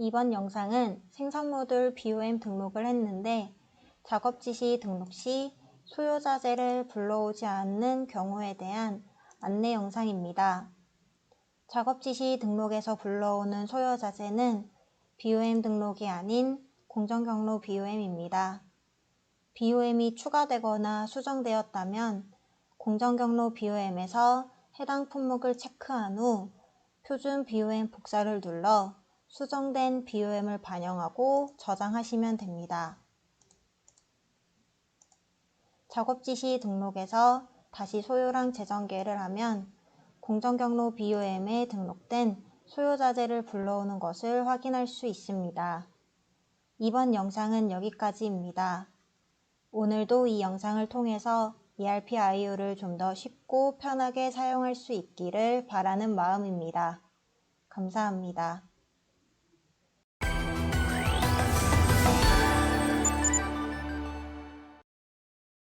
이번 영상은 생성 모듈 BOM 등록을 했는데 작업 지시 등록 시 소요자재를 불러오지 않는 경우에 대한 안내 영상입니다. 작업 지시 등록에서 불러오는 소요자재는 BOM 등록이 아닌 공정경로 BOM입니다. BOM이 추가되거나 수정되었다면 공정경로 BOM에서 해당 품목을 체크한 후 표준 BOM 복사를 눌러 수정된 BOM을 반영하고 저장하시면 됩니다. 작업 지시 등록에서 다시 소요량 재전개를 하면 공정 경로 BOM에 등록된 소요자재를 불러오는 것을 확인할 수 있습니다. 이번 영상은 여기까지입니다. 오늘도 이 영상을 통해서 ERP-IO를 좀 더 쉽고 편하게 사용할 수 있기를 바라는 마음입니다. 감사합니다.